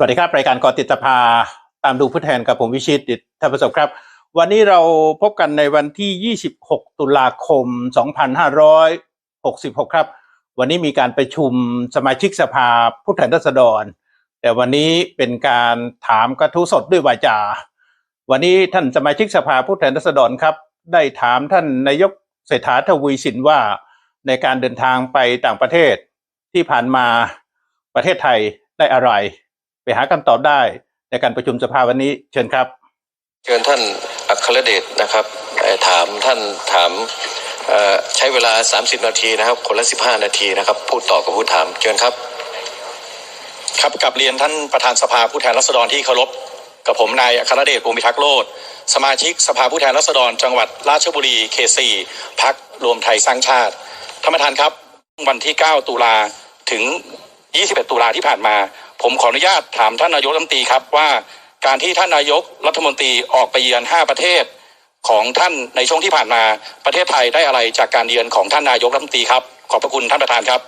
สวัสดีครับรายการกอติดสภาตามดูผู้แทนกับผมวิชิตดิษฐประสบครับ วันนี้เราพบกันในวันที่ 26 ตุลาคม 2566 ครับ วันนี้มีการประชุมสมาชิกสภาผู้แทนราษฎร แต่วันนี้เป็นการถามกระทู้สดด้วยวาจา วันนี้ท่านสมาชิกสภาผู้แทนราษฎรครับ ได้ถามท่านนายกเศรษฐาทวีสินว่าในการเดินทางไปต่างประเทศที่ผ่านมาประเทศไทยได้อะไร ไปหาคำตอบได้ในการประชุมสภาวันนี้เชิญครับ เชิญท่านอัครเดชนะครับเอ่อถามท่านถามเอ่อใช้เวลา 30 นาทีนะครับ คนละ 15 นาทีนะครับ พูดต่อกับผู้ถามเชิญครับ ครับกับเรียนท่านประธานสภาผู้แทนราษฎรที่เคารพกับผมนายอัครเดชภูมิทักษ์โลดสมาชิกสภาผู้แทนราษฎร จังหวัดราชบุรีเขตสี่พักรวมไทยสร้างชาติท่านประธานครับ วันที่ 9 ตุลาถึง 21 ตุลาที่ผ่านมา ผมขออนุญาตถามท่านนายกรัฐมนตรีครับว่าการที่ท่านนายกรัฐมนตรีออกไปเยือน 5 ประเทศของท่านในช่วงที่ผ่านมาประเทศไทยได้อะไรจากการเยือนของท่านนายกรัฐมนตรีครับ ขอบพระคุณท่านประธานครับ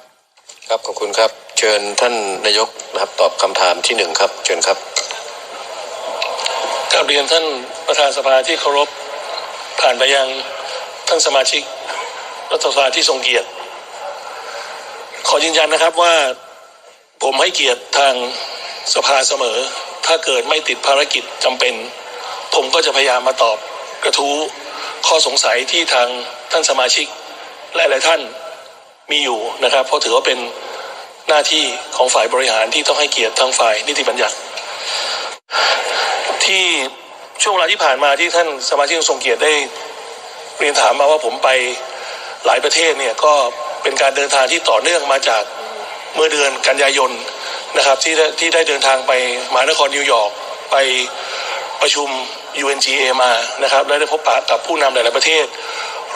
ครับขอบคุณครับ เชิญท่านนายกนะครับตอบคำถามที่หนึ่งครับ เชิญครับกราบเรียนท่านประธานสภาที่เคารพผ่านไปยังท่านสมาชิกรัฐสภาที่ทรงเกียรติ ขอยืนยันนะครับว่าผม ให้เกียรติทางสภาเสมอ ถ้าเกิดไม่ติดภารกิจจำเป็น ผมก็จะพยายามมาตอบกระทู้ข้อสงสัยที่ทางท่านสมาชิกและหลายท่านมีอยู่นะครับ เพราะถือว่าเป็นหน้าที่ของฝ่ายบริหารที่ต้องให้เกียรติทางฝ่ายนิติบัญญัติ ที่ช่วงเวลาที่ผ่านมาที่ท่านสมาชิกทรงเกียรติได้เรียนถามมาว่าผมไปหลายประเทศเนี่ยก็เป็นการเดินทางที่ต่อเนื่องมาจาก เมื่อเดือนกันยายนนะครับที่ที่ได้เดินทางไปมหานครนิวยอร์กไปประชุม UNGA มานะครับและได้พบปะกับผู้นำหลาย ๆ ประเทศ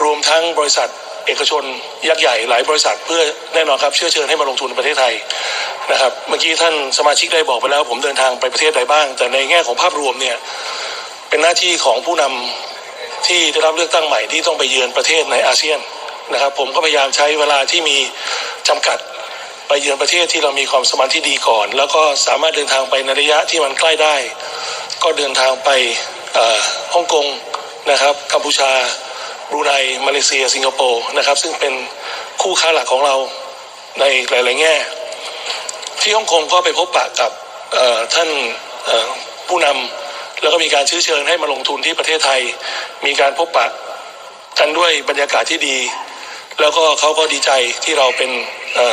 รวมทั้งบริษัทเอกชนยักษ์ใหญ่หลายบริษัทเพื่อแน่นอนครับเชื้อเชิญให้มาลงทุนในประเทศไทยนะครับเมื่อกี้ท่านสมาชิกได้บอกไปแล้ว ผมเดินทางไปประเทศใดบ้าง แต่ในแง่ของภาพรวมเนี่ยเป็นหน้าที่ของผู้นำที่ได้รับเลือกตั้งใหม่ที่ต้องไปเยือนประเทศในอาเซียนนะครับ ผมก็พยายามใช้เวลาที่มีจำกัด ไปเยือนประเทศที่เรามีความสมานที่ดีก่อน แล้วก็สามารถเดินทางไปในระยะที่มันใกล้ได้ ก็เดินทางไปฮ่องกงนะครับกัมพูชาบรูไนมาเลเซีย สิงคโปร์นะครับซึ่งเป็นคู่ค้าหลักของเราในหลาย ๆ แง่ ที่ฮ่องกงก็ไปพบปะกับท่านผู้นำแล้วก็มีการชื้อเชิญให้มาลงทุนที่ประเทศไทย มีการพบปะกันด้วยบรรยากาศที่ดี แล้วก็เขาก็ดีใจที่เราเป็น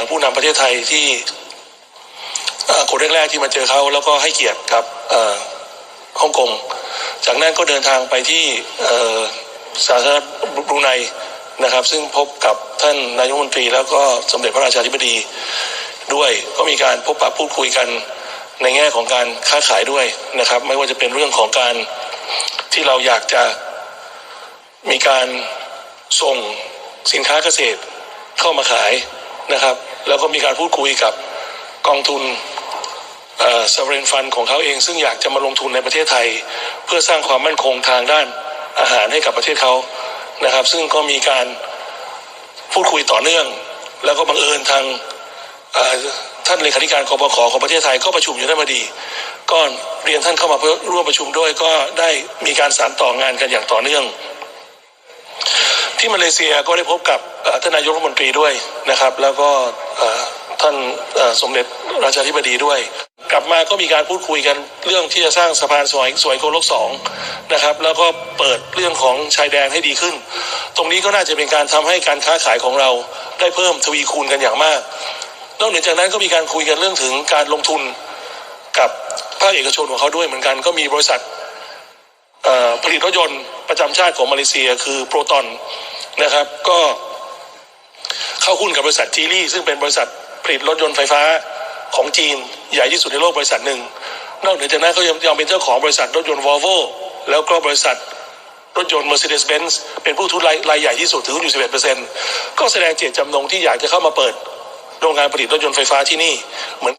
ผู้นำประเทศไทยที่คนแรกๆที่มาเจอเขาแล้วก็ให้เกียรติกับฮ่องกง จากนั้นก็เดินทางไปที่สาธารณรัฐบรูไนนะครับ ซึ่งพบกับท่านนายกรัฐมนตรี แล้วก็สมเด็จพระราชาธิบดีด้วยก็มีการพบปะพูดคุยกันในแง่ของการค้าขายด้วยนะครับ ไม่ว่าจะเป็นเรื่องของการที่เราอยากจะมีการส่งสินค้าเกษตรเข้ามาขาย นะครับ แล้วก็มีการพูดคุยกับกองทุนเอ่อ sovereign fund ของเขาเอง ซึ่งอยากจะมาลงทุนในประเทศไทย เพื่อสร้างความมั่นคงทางด้านอาหารให้กับประเทศเขานะครับ ซึ่งก็มีการพูดคุยต่อเนื่อง แล้วก็บังเอิญทางท่านเลขาธิการกบขของประเทศไทยก็ประชุมอยู่นั่นพอดี ก็เรียนท่านเข้ามาเพื่อร่วมประชุมด้วยก็ได้มีการสานต่องานกันอย่างต่อเนื่อง ที่มาเลเซียก็ได้พบกับท่านนายกรัฐมนตรีด้วยนะครับ แล้วก็ท่านสมเด็จราชาธิบดีด้วย กลับมาก็มีการพูดคุยกันเรื่องที่จะสร้างสะพานสวยสวยโกลกสองนะครับ แล้วก็เปิดเรื่องของชายแดนให้ดีขึ้น ตรงนี้ก็น่าจะเป็นการทำให้การค้าขายของเราได้เพิ่มทวีคูณกันอย่างมาก นอกเหนือจากนั้นก็มีการคุยกันเรื่องถึงการลงทุนกับภาคเอกชนของเขาด้วยเหมือนกันก็มีบริษัทผลิตรถยนต์ประจำชาติของมาเลเซีย คือโปรตอน นะครับ ก็เข้าหุ้นกับบริษัทจีลี่ซึ่งเป็นบริษัทผลิตรถยนต์ไฟฟ้าของจีน ใหญ่ที่สุดในโลกบริษัทหนึ่ง นอกเหนือจากนั้นเขายังยังเป็นเจ้าของบริษัทรถยนต์วอลโวแล้วก็บริษัทรถยนต์ Mercedes-Benz เป็นผู้ถือรายรายใหญ่ที่สุดถือหุ้นอยู่ 11%ก็แสดงเจตจำนงที่อยากจะเข้ามาเปิดโรงงานผลิตรถยนต์ไฟฟ้าที่นี่เหมือน